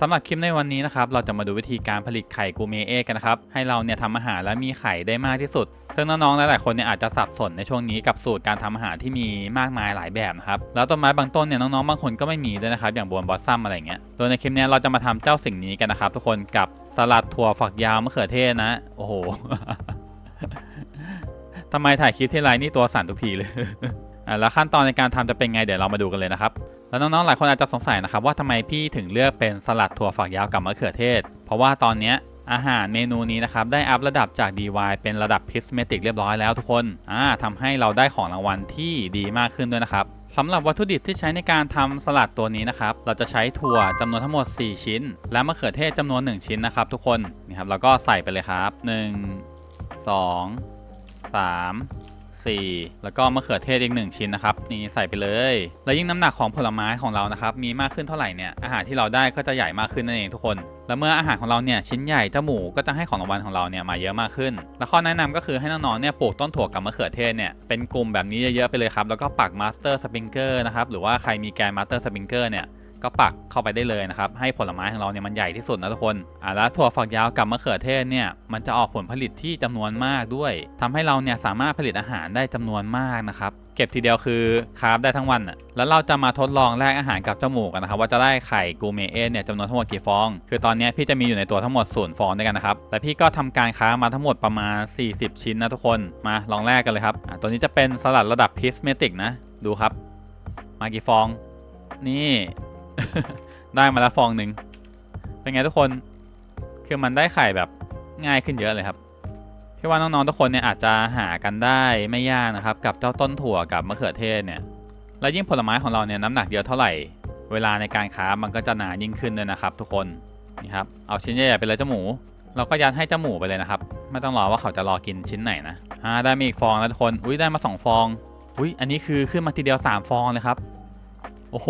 สำหรับคลิปในวันนี้นะครับ เราจะมาดูวิธีการผลิตไข่กูเมเอกันนะครับ ให้เราเนี่ยทำอาหารและมีไข่ได้มากที่สุด ซึ่งน้องๆหลายๆคนเนี่ยอาจจะสับสนในช่วงนี้กับสูตรการทำอาหารที่มีมากมายหลายแบบนะครับ แล้วต้นไม้บางต้นเนี่ยน้องๆบางคนก็ไม่มีด้วยนะครับ อย่างบวนบอสซัมอะไรเงี้ย โดยในคลิปนี้เราจะมาทำเจ้าสิ่งนี้กันนะครับ ทุกคนกับสลัดถั่วฝักยาวมะเขือเทศนะ โอ้โหทำไมถ่ายคลิปที่ไรนี่ตัวสั่นทุกทีเลยอะแล้วขั้นตอนในการทำจะเป็นไงเดี๋ยวเรามาดูกันเลยนะครับ แล้วน้องๆ หลายคนอาจจะสงสัยนะครับว่าทำไมพี่ถึงเลือกเป็นสลัดถั่วฝักยาวกับมะเขือเทศ เพราะว่าตอนนี้อาหารเมนูนี้นะครับได้อัพระดับจาก DY เป็นระดับพิสเมติกเรียบร้อยแล้วทุกคนอ่าทำให้เราได้ของรางวัลที่ดีมากขึ้นด้วยนะครับสำหรับวัตถุดิบที่ใช้ในการทำสลัดตัวนี้นะครับ เราจะใช้ถั่วจำนวนทั้งหมด 4 ชิ้น และมะเขือเทศจำนวน 1 ชิ้นนะครับ ทุกคนนี่ครับแล้วก็ใส่ไปเลยครับ 1 2 3 4 แล้วก็มะเขือเทศอีก 1 ชิ้นนะครับนี่ใส่ไปเลย แล้วยิ่งน้ำหนักของผลไม้ของเรานะครับมีมากขึ้นเท่าไหร่เนี่ยอาหารที่เราได้ก็จะใหญ่มากขึ้นนั่นเองทุกคน แล้วเมื่ออาหารของเราเนี่ยชิ้นใหญ่เจ้าหมูก็จะให้ของรางวัลของเราเนี่ยมาเยอะมากขึ้น แล้วข้อแนะนำก็คือให้น้องๆเนี่ยปลูกต้นถั่วกับมะเขือเทศเนี่ยเป็นกลุ่มแบบนี้เยอะๆไปเลยครับแล้วก็ปักมาสเตอร์สปริงเกอร์นะครับหรือว่าใครมีแกนมาสเตอร์สปริงเกอร์เนี่ย ก็ปักเข้าไปได้เลยนะครับ ให้ผลไม้ของเราเนี่ยมันใหญ่ที่สุดนะทุกคนอ่าแล้วถั่วฝักยาวกับมะเขือเทศเนี่ยมันจะออกผลผลิตที่จำนวนมากด้วยทำให้เราเนี่ยสามารถผลิตอาหารได้จำนวนมากนะครับเก็บทีเดียวคือคาร์บได้ทั้งวันอะแล้วเราจะมาทดลองแลกอาหารกับเจ้าหมูกันนะครับว่าจะได้ไข่กูเมเอเนี่ยจำนวนทั้งหมดกี่ฟอง คือตอนนี้พี่จะมีอยู่ในตัวทั้งหมดศูนย์ฟองด้วยกันนะครับแต่พี่ก็ทำการค้ามาทั้งหมดประมาณ 40 ชิ้นนะทุกคนมาลองแลกกันเลยครับอ่าตัวนี้จะเป็นสลัดระดับพิสเมติกนะดูครับ มากี่ฟอง นี่ ได้มาแล้วฟองหนึ่งเป็นไงทุกคนคือมันได้ไข่แบบง่ายขึ้นเยอะเลยครับพี่ว่าน้องๆทุกคนเนี่ยอาจจะหากันได้ไม่ยากนะครับ กับเจ้าต้นถั่วกับมะเขือเทศเนี่ยและยิ่งผลไม้ของเราเนี่ยน้ำหนักเยอะเท่าไหร่ เวลาในการค้ามันก็จะหนายิ่งขึ้นด้วยนะครับ ทุกคนนี่ครับเอาชิ้นใหญ่ๆไปเลยเจ้าหมู เราก็ยัดให้เจ้าหมูไปเลยนะครับ ไม่ต้องรอว่าเขาจะรอกินชิ้นไหนนะอ่าได้มาอีกฟองแล้วทุกคนอุ้ยได้มาสองฟองอุ้ยอันนี้คือขึ้นมาทีเดียวสามฟองเลยครับโอ้โห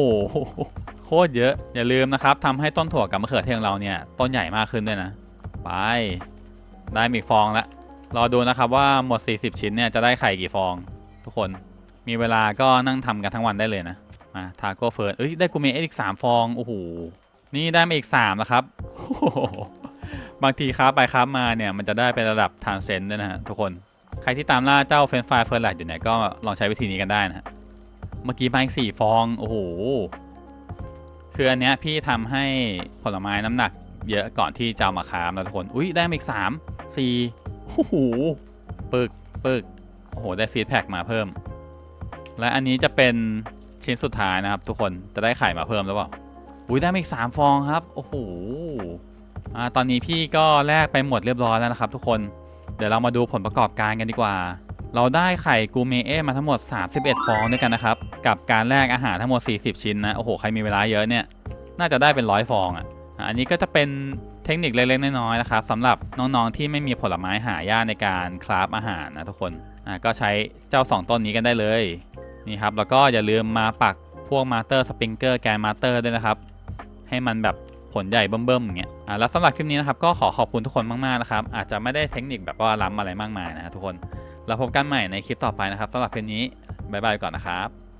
โคตรเยอะ อย่าลืมนะครับทำให้ต้นถั่วกับมะเขือเทศของเราเนี่ยต้นใหญ่มากขึ้นด้วยนะ ไปได้มีฟองล้วรอดูนะครับว่าหมด 40 ชิ้นเนี่ยจะได้ไข่กี่ฟอง ทุกคนมีเวลาก็นั่งทำกันทั้งวันได้เลยนะมาทาโก้เฟิร์นเอ้ยได้กูเมเออีก 3 ฟองโอ้โหนี่ได้มาอีก3แล้วครับบางทีครับไปครับมาเนี่ยมันจะได้เป็นระดับทานเซนด้วยนะฮะทุกคนใครที่ตามล่าเจ้าเฟรนฟเฟิร์นแลดอยู่เนี่ยก็ลองใช้วิธีนี้กันได้นะฮะเมื่อกี้มาอีกสี่ฟองโอ้โห คืออันเนี้ยพี่ทำให้ผลไม้น้ำหนัก เยอะก่อนที่จะามาคามนะทุกคน อุ้ยได้มาอีกสามสี่โอ้โหปึกปึกโอ้โห ได้ซีดแพ็กมาเพิ่ม และอันนี้จะเป็นชิ้นสุดท้ายนะครับ ทุกคนจะได้ไข่มาเพิ่มแล้วเปล่าอุ้ยได้มาอีกสามฟองครับ โอ้โหอ่าตอนนี้พี่ก็แลกไปหมดเรียบร้อยแล้วนะครับ ทุกคนเดี๋ยวเรามาดูผลประกอบการกันดีกว่า เราได้ไข่กูเมเอมาทั้งหมด 31 ฟองด้วยกันนะครับ กับการแลกอาหารทั้งหมด 40 ชิ้นนะ โอ้โห ใครมีเวลาเยอะเนี่ย น่าจะได้เป็นร้อยฟองอะ อันนี้ก็จะเป็นเทคนิคเล็กๆน้อยๆนะครับสำหรับน้องๆที่ไม่มีผลไม้หายากในการคราฟอาหารนะทุกคน อะก็ใช้เจ้า 2 ต้นนี้กันได้เลย นี่ครับ แล้วก็อย่าลืมมาปักพวกมาเตอร์สปริงเกอร์แกนมาเตอร์ด้วยนะครับ ให้มันแบบผลใหญ่เบิ่มๆอย่างเงี้ย อะแล้วสำหรับคลิปนี้นะครับก็ขอขอบคุณทุกคนมากๆนะครับ อาจจะไม่ได้เทคนิคแบบว่าล้ำอะไรมากมายนะทุกคน แล้วพบกันใหม่ในคลิปต่อไปนะครับสำหรับเพลงนี้บายบายก่อนนะครับ